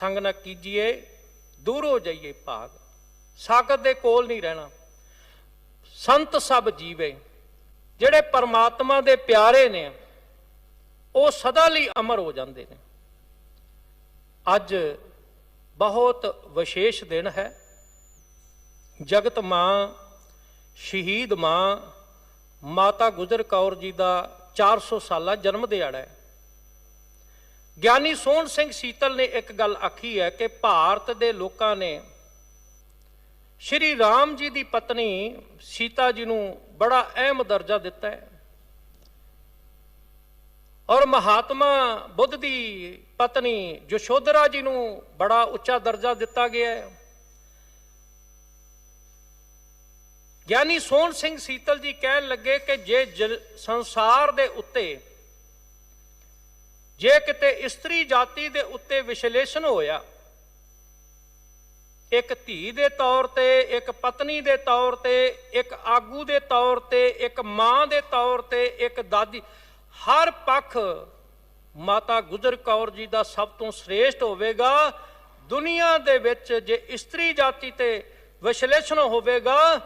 ਸੰਗ ਨਾ ਕੀਜੀਏ, ਦੂਰ ਹੋ ਜਾਈਏ ਭਾਗ। ਸਾਗਤ ਦੇ ਕੋਲ ਨਹੀਂ ਰਹਿਣਾ। ਸੰਤ ਸਭ ਜੀਵੇ। ਜਿਹੜੇ ਪਰਮਾਤਮਾ ਦੇ ਪਿਆਰੇ ਨੇ, ਉਹ ਸਦਾ ਲਈ ਅਮਰ ਹੋ ਜਾਂਦੇ ਨੇ। ਅੱਜ ਬਹੁਤ ਵਿਸ਼ੇਸ਼ ਦਿਨ ਹੈ। ਜਗਤ ਮਾਂ, ਸ਼ਹੀਦ ਮਾਂ, ਮਾਤਾ ਗੁਜਰ ਕੌਰ ਜੀ ਦਾ 400 ਸਾਲਾ ਜਨਮ ਦਿਹਾੜਾ ਹੈ। ਗਿਆਨੀ ਸੋਹਣ ਸਿੰਘ ਸੀਤਲ ਨੇ ਇੱਕ ਗੱਲ ਆਖੀ ਹੈ ਕਿ ਭਾਰਤ ਦੇ ਲੋਕਾਂ ਨੇ ਸ਼੍ਰੀ ਰਾਮ ਜੀ ਦੀ ਪਤਨੀ ਸੀਤਾ ਜੀ ਨੂੰ ਬੜਾ ਅਹਿਮ ਦਰਜਾ ਦਿੱਤਾ ਹੈ। ਔਰ ਮਹਾਤਮਾ ਬੁੱਧ ਦੀ ਪਤਨੀ ਯਸ਼ੋਧਰਾ ਜੀ ਨੂੰ ਬੜਾ ਉੱਚਾ ਦਰਜਾ ਦਿੱਤਾ ਗਿਆ ਹੈ। ਗਿਆਨੀ ਸੋਹਣ ਸਿੰਘ ਸੀਤਲ ਜੀ ਕਹਿਣ ਲੱਗੇ ਕਿ ਜੇ ਜ- ਸੰਸਾਰ ਦੇ ਉੱਤੇ ਜੇ ਕਿਤੇ ਇਸਤਰੀ ਜਾਤੀ ਦੇ ਉੱਤੇ ਵਿਸ਼ਲੇਸ਼ਣ ਹੋਇਆ, ਇੱਕ ਧੀ ਦੇ ਤੌਰ ਤੇ, ਇੱਕ ਪਤਨੀ ਦੇ ਤੌਰ ਤੇ, ਇੱਕ ਆਗੂ ਦੇ ਤੌਰ ਤੇ, ਇੱਕ ਮਾਂ ਦੇ ਤੌਰ ਤੇ, ਇੱਕ ਦਾਦੀ, ਹਰ ਪੱਖ ਮਾਤਾ ਗੁਜਰ ਕੌਰ ਜੀ ਦਾ ਸਭ ਤੋਂ ਸ੍ਰੇਸ਼ਟ ਹੋਵੇਗਾ। ਦੁਨੀਆ ਦੇ ਵਿੱਚ ਜੇ ਇਸਤਰੀ ਜਾਤੀ ਤੇ ਵਿਸ਼ਲੇਸ਼ਣ ਹੋਵੇਗਾ,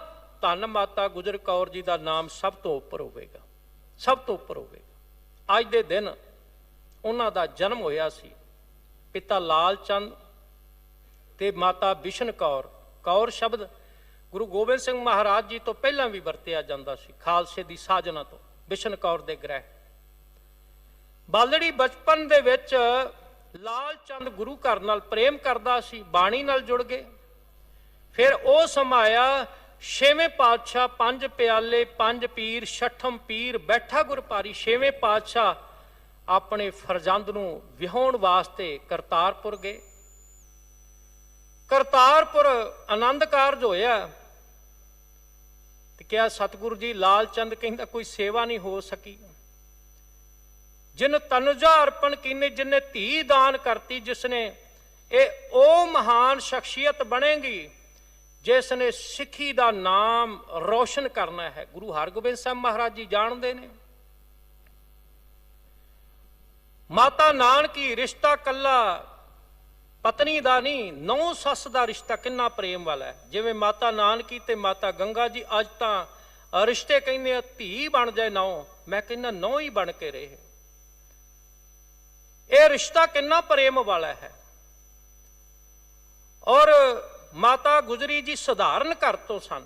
ਧੰਨ ਮਾਤਾ ਗੁਜਰ ਕੌਰ ਜੀ ਦਾ ਨਾਮ ਸਭ ਤੋਂ ਉੱਪਰ ਹੋਵੇਗਾ। ਸਭ ਤੋਂ ਉੱਪਰ ਹੋਵੇਗਾ। ਅੱਜ ਦੇ ਦਿਨ ਉਹਨਾਂ ਦਾ ਜਨਮ ਹੋਇਆ ਸੀ। ਪਿਤਾ ਲਾਲ ਚੰਦ ਤੇ ਮਾਤਾ ਬਿਸ਼ਨ ਕੌਰ। ਕੌਰ ਸ਼ਬਦ ਗੁਰੂ ਗੋਬਿੰਦ ਸਿੰਘ ਮਹਾਰਾਜ ਜੀ ਤੋਂ ਪਹਿਲਾਂ ਵੀ ਵਰਤਿਆ ਜਾਂਦਾ ਸੀ, ਖਾਲਸੇ ਦੀ ਸਾਜਨਾ ਤੋਂ, ਬਿਸ਼ਨ ਕੌਰ ਦੇ ਗ੍ਰਹਿ। ਬਾਲੜੀ ਬਚਪਨ ਦੇ ਵਿੱਚ ਲਾਲ ਚੰਦ ਗੁਰੂ ਘਰ ਨਾਲ ਪ੍ਰੇਮ ਕਰਦਾ ਸੀ, ਬਾਣੀ ਨਾਲ ਜੁੜ ਗਏ। ਫਿਰ ਉਹ ਸਮਾਇਆ ਛੇਵੇਂ ਪਾਤਸ਼ਾਹ ਪੰਜ ਪਿਆਲੇ, ਪੰਜ ਪੀਰ, ਛਠਮ ਪੀਰ, ਬੈਠਾ ਗੁਰਪਾਰੀ, ਛੇਵੇਂ ਪਾਤਸ਼ਾਹ ਆਪਣੇ ਫਰਜ਼ੰਦ ਨੂੰ ਵਿਹਾਉਣ ਵਾਸਤੇ ਕਰਤਾਰਪੁਰ ਗਏ। ਕਰਤਾਰਪੁਰ ਆਨੰਦ ਕਾਰਜ ਹੋਇਆ ਤੇ ਕਿਹਾ, ਸਤਿਗੁਰੂ ਜੀ, ਲਾਲ ਚੰਦ ਕਹਿੰਦਾ ਕੋਈ ਸੇਵਾ ਨਹੀਂ ਹੋ ਸਕੀ। ਜਿਨ ਤਨੁਜਾ ਅਰਪਣ ਕੀਨੇ, ਜਿਨੇ ਧੀ ਦਾਨ ਕਰਤੀ, ਜਿਸਨੇ ਇਹ ਉਹ ਮਹਾਨ ਸ਼ਖਸੀਅਤ ਬਣੇਗੀ ਜਿਸ ਨੇ ਸਿੱਖੀ ਦਾ ਨਾਮ ਰੋਸ਼ਨ ਕਰਨਾ ਹੈ। ਗੁਰੂ ਹਰਗੋਬਿੰਦ ਸਾਹਿਬ ਮਹਾਰਾਜ ਜੀ ਜਾਣਦੇ ਨੇ। ਮਾਤਾ ਨਾਨਕੀ ਰਿਸ਼ਤਾ ਕੱਲਾ ਪਤਨੀ ਦਾ ਨਹੀਂ, ਨੌ ਸੱਸ ਦਾ ਰਿਸ਼ਤਾ ਕਿੰਨਾ ਪ੍ਰੇਮ ਵਾਲਾ ਹੈ। ਜਿਵੇਂ ਮਾਤਾ ਨਾਨਕੀ ਤੇ ਮਾਤਾ ਗੰਗਾ ਜੀ ਅੱਜ ਤਾਂ ਰਿਸ਼ਤੇ ਕਹਿੰਦੇ ਆ, ਧੀ ਬਣ ਜਾਏ ਨੌ। ਮੈਂ ਕਹਿੰਦਾ, ਨੌ ਹੀ ਬਣ ਕੇ ਰਹੇ। ਇਹ ਰਿਸ਼ਤਾ ਕਿੰਨਾ ਪ੍ਰੇਮ ਵਾਲਾ ਹੈ। ਔਰ ਮਾਤਾ ਗੁਜਰੀ ਜੀ ਸਧਾਰਨ ਘਰ ਤੋਂ ਸਨ।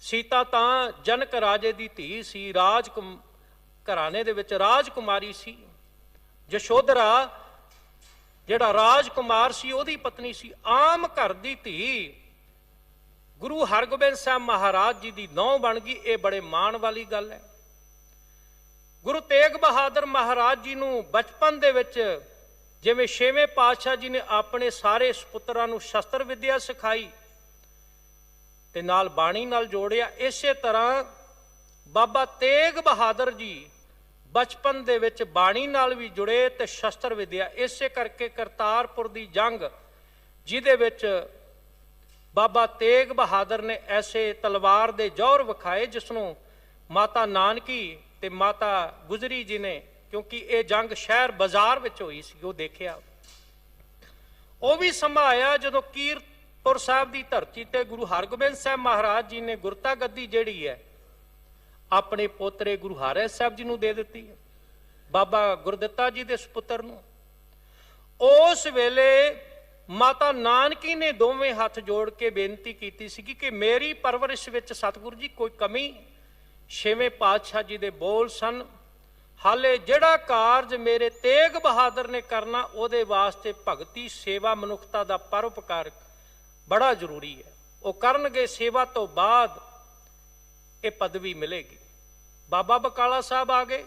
ਸੀਤਾ ਤਾਂ ਜਨਕ ਰਾਜੇ ਦੀ ਧੀ ਸੀ ਰਾਜ ਘਰਾਣੇ ਦੇ ਵਿੱਚ ਰਾਜਕੁਮਾਰੀ ਸੀ। ਯਸ਼ੋਧਰਾ ਜਿਹੜਾ ਰਾਜਕੁਮਾਰ ਸੀ, ਉਹਦੀ ਪਤਨੀ ਸੀ, ਆਮ ਘਰ ਦੀ ਧੀ। ਗੁਰੂ ਹਰਗੋਬਿੰਦ ਸਾਹਿਬ ਮਹਾਰਾਜ ਜੀ ਦੀ ਨੌ ਬਣ ਗਈ, ਇਹ ਬੜੇ ਮਾਣ ਵਾਲੀ ਗੱਲ ਹੈ। ਗੁਰੂ ਤੇਗ ਬਹਾਦਰ ਮਹਾਰਾਜ ਜੀ ਨੂੰ ਬਚਪਨ ਦੇ ਵਿੱਚ ਜਿਵੇਂ ਛੇਵੇਂ ਪਾਤਸ਼ਾਹ ਜੀ ਨੇ ਆਪਣੇ ਸਾਰੇ ਸੁਪੁੱਤਰਾਂ ਨੂੰ ਸ਼ਸਤਰ ਵਿੱਦਿਆ ਸਿਖਾਈ ਤੇ ਨਾਲ ਬਾਣੀ ਨਾਲ ਜੋੜਿਆ, ਇਸੇ ਤਰ੍ਹਾਂ ਬਾਬਾ ਤੇਗ ਬਹਾਦਰ ਜੀ ਬਚਪਨ ਦੇ ਵਿੱਚ ਬਾਣੀ ਨਾਲ ਵੀ ਜੁੜੇ ਤੇ ਸ਼ਸਤਰ ਵਿਦਿਆ। ਇਸੇ ਕਰਕੇ ਕਰਤਾਰਪੁਰ ਦੀ ਜੰਗ, ਜਿਹਦੇ ਵਿੱਚ ਬਾਬਾ ਤੇਗ ਬਹਾਦਰ ਨੇ ਐਸੇ ਤਲਵਾਰ ਦੇ ਜੌਹਰ ਵਿਖਾਏ ਜਿਸ ਨੂੰ ਮਾਤਾ ਨਾਨਕੀ ਤੇ ਮਾਤਾ ਗੁਜਰੀ ਜੀ ਨੇ, ਕਿਉਂਕਿ ਇਹ ਜੰਗ ਸ਼ਹਿਰ ਬਾਜ਼ਾਰ ਵਿੱਚ ਹੋਈ ਸੀ, ਉਹ ਦੇਖਿਆ। ਉਹ ਵੀ ਸਮਾਂ ਆਇਆ ਜਦੋਂ ਕੀਰਤਪੁਰ ਸਾਹਿਬ ਦੀ ਧਰਤੀ ਤੇ ਗੁਰੂ ਹਰਗੋਬਿੰਦ ਸਾਹਿਬ ਮਹਾਰਾਜ ਜੀ ਨੇ ਗੁਰਤਾ ਗੱਦੀ ਜਿਹੜੀ ਹੈ ਆਪਣੇ ਪੋਤਰੇ ਗੁਰੂ ਹਰਿ ਸਾਹਿਬ ਜੀ ਨੂੰ ਦੇ ਦਿੱਤੀ ਹੈ, ਬਾਬਾ ਗੁਰਦਿੱਤਾ ਜੀ ਦੇ ਸੁਪੁੱਤਰ ਨੂੰ। ਉਸ ਵੇਲੇ ਮਾਤਾ ਨਾਨਕੀ ਨੇ ਦੋਵੇਂ ਹੱਥ ਜੋੜ ਕੇ ਬੇਨਤੀ ਕੀਤੀ ਸੀ ਕਿ ਮੇਰੀ ਪਰਵਰਿਸ਼ ਵਿੱਚ ਸਤਿਗੁਰੂ ਜੀ ਕੋਈ ਕਮੀ ਛੇਵੇਂ ਪਾਤਸ਼ਾਹ ਜੀ ਦੇ ਬੋਲ ਸਨ। ਹਾਲੇ ਜਿਹੜਾ ਕਾਰਜ ਮੇਰੇ ਤੇਗ ਬਹਾਦਰ ਨੇ ਕਰਨਾ, ਉਹਦੇ ਵਾਸਤੇ ਭਗਤੀ, ਸੇਵਾ, ਮਨੁੱਖਤਾ ਦਾ ਪਰਉਪਕਾਰ ਬੜਾ ਜ਼ਰੂਰੀ ਹੈ। ਉਹ ਕਰਨਗੇ ਸੇਵਾ ਤੋਂ ਬਾਅਦ ਇਹ ਪਦਵੀ ਮਿਲੇਗੀ। ਬਾਬਾ ਬਕਾਲਾ ਸਾਹਿਬ ਆ ਗਏ।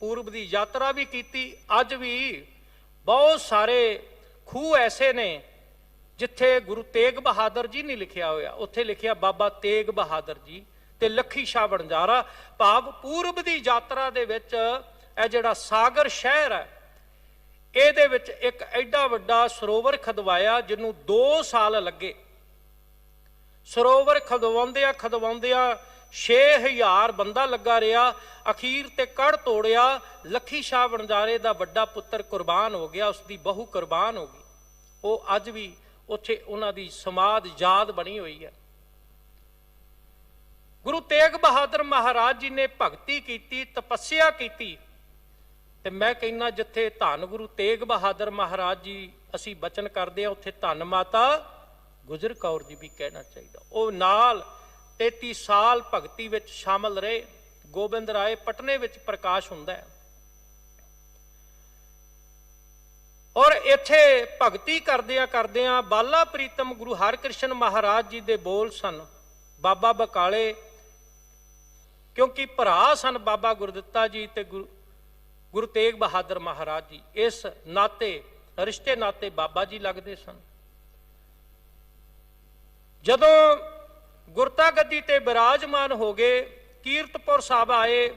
ਪੂਰਬ ਦੀ ਯਾਤਰਾ ਵੀ ਕੀਤੀ। ਅੱਜ ਵੀ ਬਹੁਤ ਸਾਰੇ ਖੂਹ ਐਸੇ ਨੇ ਜਿੱਥੇ ਗੁਰੂ ਤੇਗ ਬਹਾਦਰ ਜੀ ਨਹੀਂ ਲਿਖਿਆ ਹੋਇਆ। ਉੱਥੇ ਲਿਖਿਆ ਬਾਬਾ ਤੇਗ ਬਹਾਦਰ ਜੀ ਤੇ ਲੱਖੀ ਸ਼ਾਹ ਬਣਜਾਰਾ ਭਾਵ ਪੂਰਬ ਦੀ ਯਾਤਰਾ ਦੇ ਵਿੱਚ ਇਹ ਜਿਹੜਾ ਸਾਗਰ ਸ਼ਹਿਰ ਹੈ, ਇਹਦੇ ਵਿੱਚ ਇੱਕ ਐਡਾ ਵੱਡਾ ਸਰੋਵਰ ਖਦਵਾਇਆ ਜਿਹਨੂੰ 2 ਸਾਲ ਲੱਗੇ। ਸਰੋਵਰ ਖਦਵਾਉਂਦਿਆਂ ਖਦਵਾਉਂਦਿਆਂ 6000 ਬੰਦਾ ਲੱਗਾ ਰਿਹਾ, ਅਖੀਰ ਤੇ ਕੜ ਤੋੜਿਆ, ਲੱਖੀ ਸ਼ਾਹ ਵਣਜਾਰੇ ਦਾ ਵੱਡਾ ਪੁੱਤਰ ਕੁਰਬਾਨ ਹੋ ਗਿਆ ਉਸ ਦੀ ਬਹੂ ਕੁਰਬਾਨ ਹੋ ਗਈ। ਉਹ ਅੱਜ ਵੀ ਉੱਥੇ ਉਹਨਾਂ ਦੀ ਸਮਾਧ ਯਾਦ ਬਣੀ ਹੋਈ ਹੈ। ਗੁਰੂ ਤੇਗ ਬਹਾਦਰ ਮਹਾਰਾਜ ਜੀ ਨੇ ਭਗਤੀ ਕੀਤੀ, ਤਪੱਸਿਆ ਕੀਤੀ। ਤੇ ਮੈਂ ਕਹਿੰਨਾ ਜਿੱਥੇ ਧੰਨ ਗੁਰੂ ਤੇਗ ਬਹਾਦਰ ਮਹਾਰਾਜ ਜੀ, ਅਸੀਂ ਬਚਨ ਕਰਦੇ ਆ ਉੱਥੇ ਧੰਨ ਮਾਤਾ ਗੁਜਰ ਕੌਰ ਜੀ ਵੀ ਕਹਿਣਾ ਚਾਹੀਦਾ। ਉਹ ਨਾਲ 33 ਸਾਲ ਭਗਤੀ ਵਿੱਚ ਸ਼ਾਮਲ ਰਹੇ। ਗੋਬਿੰਦ ਰਾਏ ਪਟਨੇ ਵਿੱਚ ਪ੍ਰਕਾਸ਼ ਹੁੰਦਾ ਹੈ। ਔਰ ਇੱਥੇ ਭਗਤੀ ਕਰਦਿਆਂ ਕਰਦਿਆਂ ਬਾਲਾ ਪ੍ਰੀਤਮ ਗੁਰੂ ਹਰਕ੍ਰਿਸ਼ਨ ਮਹਾਰਾਜ ਜੀ ਦੇ ਬੋਲ ਸਨ। ਬਾਬਾ ਬਕਾਲੇ, ਕਿਉਂਕਿ ਭਰਾ ਸਨ ਬਾਬਾ ਗੁਰਦਿੱਤਾ ਜੀ ਤੇ ਗੁਰੂ ਗੁਰੂ ਤੇਗ ਬਹਾਦਰ ਮਹਾਰਾਜ ਜੀ। ਇਸ ਨਾਤੇ, ਰਿਸ਼ਤੇ ਨਾਤੇ ਬਾਬਾ ਜੀ ਲੱਗਦੇ ਸਨ। ਜਦੋਂ ਗੁਰਤਾ ਗੱਦੀ ਤੇ ਬਿਰਾਜਮਾਨ ਹੋ ਗਏ, ਕੀਰਤਪੁਰ ਸਾਹਿਬ ਆਏ,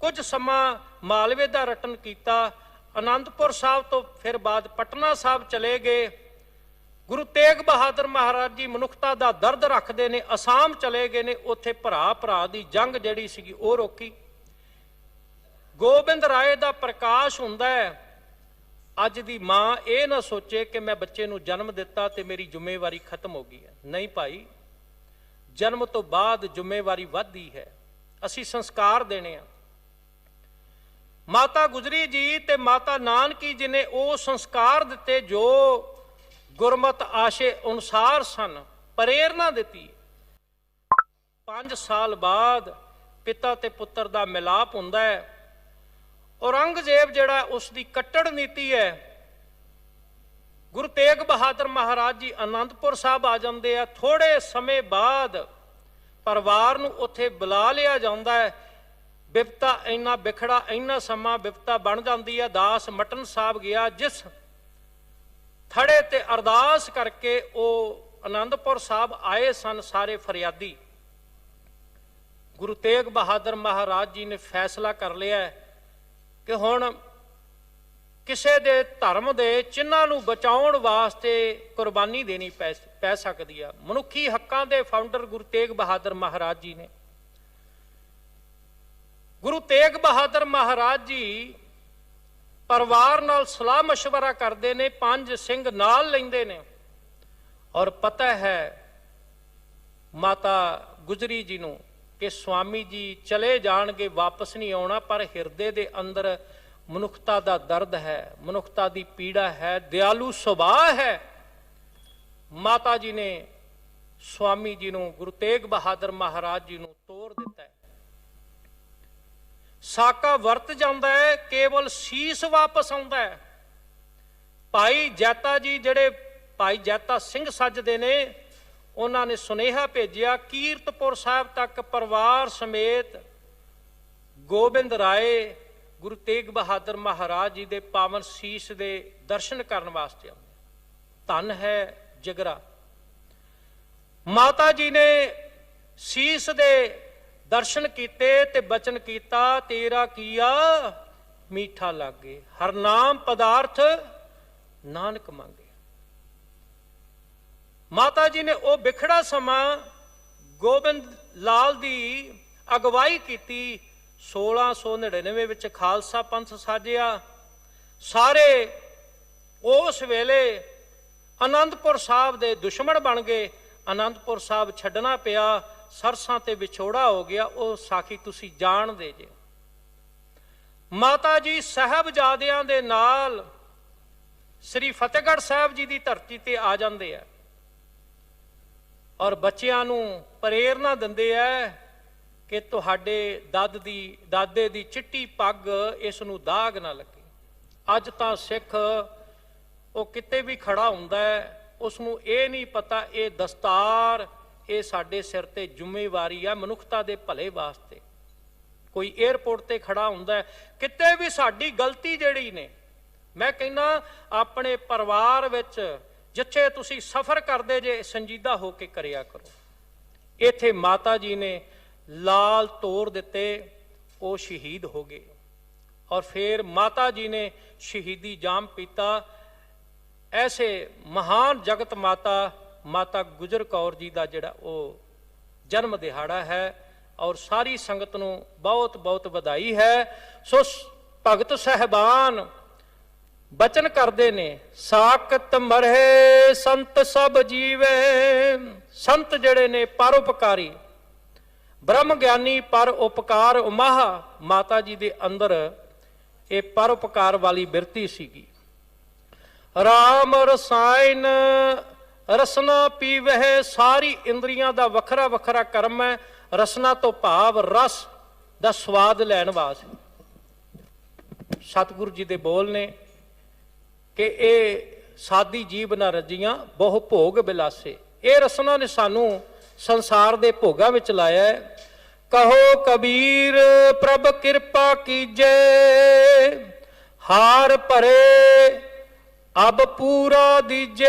ਕੁਝ ਸਮਾਂ ਮਾਲਵੇ ਦਾ ਰਟਨ ਕੀਤਾ ਆਨੰਦਪੁਰ ਸਾਹਿਬ ਤੋਂ ਫਿਰ ਬਾਅਦ ਪਟਨਾ ਸਾਹਿਬ ਚਲੇ ਗਏ। ਗੁਰੂ ਤੇਗ ਬਹਾਦਰ ਮਹਾਰਾਜ ਜੀ ਮਨੁੱਖਤਾ ਦਾ ਦਰਦ ਰੱਖਦੇ ਨੇ, ਅਸਾਮ ਚਲੇ ਗਏ ਨੇ, ਉੱਥੇ ਭਰਾ ਭਰਾ ਦੀ ਜੰਗ ਜਿਹੜੀ ਸੀਗੀ ਉਹ ਰੋਕੀ। ਗੋਬਿੰਦ ਰਾਏ ਦਾ ਪ੍ਰਕਾਸ਼ ਹੁੰਦਾ ਹੈ, ਅੱਜ ਦੀ ਮਾਂ ਇਹ ਨਾ ਸੋਚੇ ਕਿ ਮੈਂ ਬੱਚੇ ਨੂੰ ਜਨਮ ਦਿੱਤਾ ਤੇ ਮੇਰੀ ਜ਼ਿੰਮੇਵਾਰੀ ਖਤਮ ਹੋ ਗਈ ਹੈ। ਨਹੀਂ ਭਾਈ ਜਨਮ ਤੋਂ ਬਾਅਦ ਜ਼ਿੰਮੇਵਾਰੀ ਵੱਧਦੀ ਹੈ। ਅਸੀਂ ਸੰਸਕਾਰ ਦੇਣੇ ਆ। ਮਾਤਾ ਗੁਜਰੀ ਜੀ ਤੇ ਮਾਤਾ ਨਾਨਕੀ ਜੀ ਨੇ ਉਹ ਸੰਸਕਾਰ ਦਿੱਤੇ ਜੋ ਗੁਰਮਤ ਆਸ਼ੇ ਅਨੁਸਾਰ ਸਨ ਪ੍ਰੇਰਣਾ ਦਿੱਤੀ। 5 ਸਾਲ ਬਾਅਦ ਪਿਤਾ ਤੇ ਪੁੱਤਰ ਦਾ ਮਿਲਾਪ ਹੁੰਦਾ ਹੈ। ਔਰੰਗਜ਼ੇਬ ਜਿਹੜਾ ਉਸ ਦੀ ਕੱਟੜ ਨੀਤੀ ਹੈ ਗੁਰੂ ਤੇਗ ਬਹਾਦਰ ਮਹਾਰਾਜ ਜੀ ਆਨੰਦਪੁਰ ਸਾਹਿਬ ਆ ਜਾਂਦੇ ਆ। ਥੋੜੇ ਸਮੇਂ ਬਾਅਦ ਪਰਿਵਾਰ ਨੂੰ ਉੱਥੇ ਬੁਲਾ ਲਿਆ ਜਾਂਦਾ ਹੈ। ਬਿਪਤਾ ਇੰਨਾ ਵਿਖੜਾ ਇੰਨਾ ਸਮਾਂ ਵਿਪਤਾ ਬਣ ਜਾਂਦੀ ਹੈ ਦਾਸ ਮਟਨ ਸਾਹਿਬ ਗਿਆ, ਜਿਸ ਥੜੇ ਤੇ ਅਰਦਾਸ ਕਰਕੇ ਉਹ ਆਨੰਦਪੁਰ ਸਾਹਿਬ ਆਏ ਸਨ ਸਾਰੇ ਫਰਿਆਦੀ। ਗੁਰੂ ਤੇਗ ਬਹਾਦਰ ਮਹਾਰਾਜ ਜੀ ਨੇ ਫੈਸਲਾ ਕਰ ਲਿਆ ਕਿ ਹੁਣ ਕਿਸੇ ਦੇ ਧਰਮ ਦੇ ਚਿੰਨਾਂ ਨੂੰ ਬਚਾਉਣ ਵਾਸਤੇ ਕੁਰਬਾਨੀ ਦੇਣੀ ਪੈ ਸਕਦੀ ਆ। ਮਨੁੱਖੀ ਹੱਕਾਂ ਦੇ ਫਾਊਂਡਰ ਗੁਰੂ ਤੇਗ ਬਹਾਦਰ ਮਹਾਰਾਜ ਜੀ ਨੇ। ਗੁਰੂ ਤੇਗ ਬਹਾਦਰ ਮਹਾਰਾਜ ਜੀ ਪਰਿਵਾਰ ਨਾਲ ਸਲਾਹ مشਵਰਾ ਕਰਦੇ ਨੇ, ਪੰਜ ਸਿੰਘ ਨਾਲ ਲੈਂਦੇ ਨੇ। ਔਰ ਪਤਾ ਹੈ, ਮਾਤਾ ਗੁਜਰੀ ਜੀ ਨੂੰ ਕਿ ਸਵਾਮੀ ਜੀ ਚਲੇ ਜਾਣਗੇ, ਵਾਪਸ ਨਹੀਂ ਆਉਣਾ, ਪਰ ਹਿਰਦੇ ਦੇ ਅੰਦਰ ਮਨੁੱਖਤਾ ਦਾ ਦਰਦ ਹੈ, ਮਨੁੱਖਤਾ ਦੀ ਪੀੜਾ ਹੈ, ਦਿਆਲੂ ਸੁਭਾਅ ਹੈ। ਮਾਤਾ ਜੀ ਨੇ ਸਵਾਮੀ ਜੀ ਨੂੰ ਗੁਰੂ ਤੇਗ ਬਹਾਦਰ ਮਹਾਰਾਜ ਜੀ ਨੂੰ ਤੋਰ ਦਿੱਤਾ ਸਾਕਾ ਵਰਤ ਜਾਂਦਾ ਹੈ, ਕੇਵਲ ਸੀਸ ਵਾਪਸ ਆਉਂਦਾ ਹੈ। ਭਾਈ ਜੈਤਾ ਜੀ ਜਿਹੜੇ ਭਾਈ ਜੈਤਾ ਸਿੰਘ ਸੱਜਦੇ ਨੇ, ਉਹਨਾਂ ਨੇ ਸੁਨੇਹਾ ਭੇਜਿਆ, ਕੀਰਤਪੁਰ ਸਾਹਿਬ ਤੱਕ ਪਰਿਵਾਰ ਸਮੇਤ ਗੋਬਿੰਦ ਰਾਏ ਗੁਰੂ ਤੇਗ ਬਹਾਦਰ ਮਹਾਰਾਜ ਜੀ ਦੇ ਪਾਵਨ ਸੀਸ ਦੇ ਦਰਸ਼ਨ ਕਰਨ ਵਾਸਤੇ ਆਉਂਦੇ ਧੰਨ ਹੈ ਜਗਰਾ। ਮਾਤਾ ਜੀ ਨੇ ਸੀਸ ਦੇ ਦਰਸ਼ਨ ਕੀਤੇ ਤੇ ਬਚਨ ਕੀਤਾ, ਤੇਰਾ ਕੀਆ ਮੀਠਾ ਲਾਗੇ। ਹਰ ਨਾਮ ਪਦਾਰਥ ਨਾਨਕ ਮੰਗੇ। ਮਾਤਾ ਜੀ ਨੇ ਉਹ ਵਿਖੜਾ ਸਮਾਂ ਗੋਬਿੰਦ ਲਾਲ ਦੀ ਅਗਵਾਈ ਕੀਤੀ 1699 ਵਿੱਚ ਖਾਲਸਾ ਪੰਥ ਸਾਜਿਆ। ਸਾਰੇ ਉਸ ਵੇਲੇ ਅਨੰਦਪੁਰ ਸਾਹਿਬ ਦੇ ਦੁਸ਼ਮਣ ਬਣ ਗਏ। ਅਨੰਦਪੁਰ ਸਾਹਿਬ ਛੱਡਣਾ ਪਿਆ, ਸਰਸਾਂ ਤੇ ਵਿਛੋੜਾ ਹੋ ਗਿਆ। ਉਹ ਸਾਖੀ ਤੁਸੀਂ ਜਾਣਦੇ ਜੇ। ਮਾਤਾ ਜੀ ਸਾਹਿਬਜ਼ਾਦਿਆਂ ਦੇ ਨਾਲ ਸ੍ਰੀ ਫਤਿਹਗੜ੍ਹ ਸਾਹਿਬ ਜੀ ਦੀ ਧਰਤੀ ਤੇ ਆ ਜਾਂਦੇ ਆ। ਔਰ ਬੱਚਿਆਂ ਨੂੰ ਪ੍ਰੇਰਣਾ ਦਿੰਦੇ ਆ ਕਿ ਤੁਹਾਡੇ ਦਾਦ ਦੀ, ਦਾਦੇ ਦੀ ਚਿੱਟੀ ਪੱਗ ਇਸ ਨੂੰ ਦਾਗ ਨਾ ਲੱਗੇ। ਅੱਜ ਤਾਂ ਸਿੱਖ ਉਹ ਕਿਤੇ ਵੀ ਖੜਾ ਹੁੰਦਾ ਹੈ, ਉਸ ਨੂੰ ਇਹ ਨਹੀਂ ਪਤਾ ਇਹ ਦਸਤਾਰ ਇਹ ਸਾਡੇ ਸਿਰ ਤੇ ਜ਼ਿੰਮੇਵਾਰੀ ਆ ਮਨੁੱਖਤਾ ਦੇ ਭਲੇ ਵਾਸਤੇ। ਕੋਈ 에ਅਰਪੋਰਟ ਤੇ ਖੜਾ ਹੁੰਦਾ ਹੈ, ਕਿਤੇ ਵੀ ਸਾਡੀ ਗਲਤੀ ਜਿਹੜੀ ਨੇ, ਮੈਂ ਕਹਿੰਦਾ ਆਪਣੇ ਪਰਿਵਾਰ ਵਿੱਚ ਜਿੱਥੇ ਤੁਸੀਂ ਸਫ਼ਰ ਕਰਦੇ ਜੇ, ਸੰਜੀਦਾ ਹੋ ਕੇ ਕਰਿਆ ਕਰੋ। ਇੱਥੇ ਮਾਤਾ ਜੀ ਨੇ ਲਾਲ ਤੋਰ ਦਿੱਤੇ ਉਹ ਸ਼ਹੀਦ ਹੋ ਗਏ। ਔਰ ਫਿਰ ਮਾਤਾ ਜੀ ਨੇ ਸ਼ਹੀਦੀ ਜਾਮ ਪੀਤਾ। ਐਸੇ ਮਹਾਨ ਜਗਤ ਮਾਤਾ ਮਾਤਾ ਗੁਜਰ ਕੌਰ ਜੀ ਦਾ ਜਿਹੜਾ ਉਹ ਜਨਮ ਦਿਹਾੜਾ ਹੈ ਔਰ ਸਾਰੀ ਸੰਗਤ ਨੂੰ ਬਹੁਤ ਬਹੁਤ ਵਧਾਈ ਹੈ। ਸੋ ਭਗਤ ਸਹਿਬਾਨ ਬਚਨ ਕਰਦੇ ਨੇ, ਸਾਖਤ ਮਰਹਿ ਸੰਤ ਸਭ ਜੀਵੇ, ਸੰਤ ਜਿਹੜੇ ਨੇ ਪਰਉਪਕਾਰੀ ਬ੍ਰਹਮ ਗਿਆਨੀ ਪਰ ਉਪਕਾਰ ਉਮਾਹ ਮਾਤਾ ਜੀ ਦੇ ਅੰਦਰ ਇਹ ਪਰ ਉਪਕਾਰ ਵਾਲੀ ਬਿਰਤੀ ਸੀਗੀ। ਰਾਮ ਰਸਾਇਣ ਰਸਨਾ ਪੀਵਹਿ ਸਾਰੀ ਇੰਦਰੀਆਂ ਦਾ ਵੱਖਰਾ ਵੱਖਰਾ ਕਰਮ ਹੈ, ਰਸਨਾ ਤੋਂ ਭਾਵ ਰਸ ਦਾ ਸਵਾਦ ਲੈਣ ਵਾਸਤੇ। ਸਤਿਗੁਰੂ ਜੀ ਦੇ ਬੋਲ ਨੇ ਕਿ ਇਹ ਸਾਦੀ ਜੀਵ ਨਾ ਰੱਜੀਆਂ, ਬਹੁ ਭੋਗ ਬਿਲਾਸੇ। ਇਹ ਰਸਨਾ ਨੇ ਸਾਨੂੰ ਸੰਸਾਰ ਦੇ ਭੋਗਾਂ ਵਿੱਚ ਲਾਇਆ ਹੈ। ਕਹੋ ਕਬੀਰ, ਪ੍ਰਭ ਕਿਰਪਾ ਕੀਜੇ। ਹਾਰ ਭਰੇ, ਅਬ ਪੂਰਾ ਦੀਜੇ।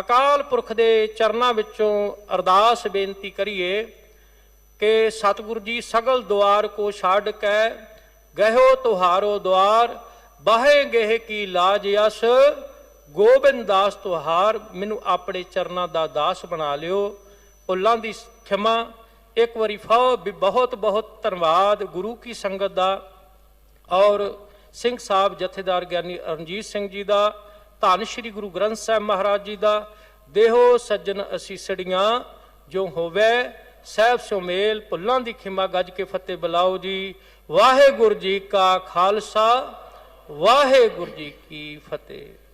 ਅਕਾਲ ਪੁਰਖ ਦੇ ਚਰਨਾਂ ਵਿੱਚੋਂ ਅਰਦਾਸ ਬੇਨਤੀ ਕਰੀਏ ਕਿ ਸਤਿਗੁਰੂ ਜੀ ਸਗਲ ਦੁਆਰ ਕੋ ਛੱਡ ਕੇ ਗਹਿਓ ਤੁਹਾਰੋ ਦੁਆਰ, ਬਾਹੇ ਗਹਿ ਕੀ ਲਾਜ ਯਸ ਗੋਬਿੰਦ ਦਾਸ ਤੁਹਾਰ ਮੈਨੂੰ ਆਪਣੇ ਚਰਨਾਂ ਦਾ ਦਾਸ ਬਣਾ ਲਿਓ। ਭੁੱਲਾਂ ਦੀ ਖਿਮਾ, ਇੱਕ ਵਾਰੀ ਫਾਓ ਵੀ ਬਹੁਤ ਬਹੁਤ ਧੰਨਵਾਦ ਗੁਰੂ ਕੀ ਸੰਗਤ ਦਾ। ਔਰ ਸਿੰਘ ਸਾਹਿਬ ਜਥੇਦਾਰ ਗਿਆਨੀ ਰਣਜੀਤ ਸਿੰਘ ਜੀ ਦਾ, ਧੰਨ ਸ੍ਰੀ ਗੁਰੂ ਗ੍ਰੰਥ ਸਾਹਿਬ ਮਹਾਰਾਜ ਜੀ ਦਾ। ਦੇਹੋ ਸੱਜਣ ਅਸੀਸੜੀਆਂ ਜੋ ਹੋਵੇ ਸਹਿਬ ਸੁਮੇਲ ਭੁੱਲਾਂ ਦੀ ਖਿਮਾ ਗੱਜ ਕੇ ਫਤਿਹ ਬੁਲਾਓ ਜੀ। ਵਾਹਿਗੁਰੂ ਜੀ ਕਾ ਖਾਲਸਾ, ਵਾਹਿਗੁਰੂ ਜੀ ਕੀ ਫਤਿਹ।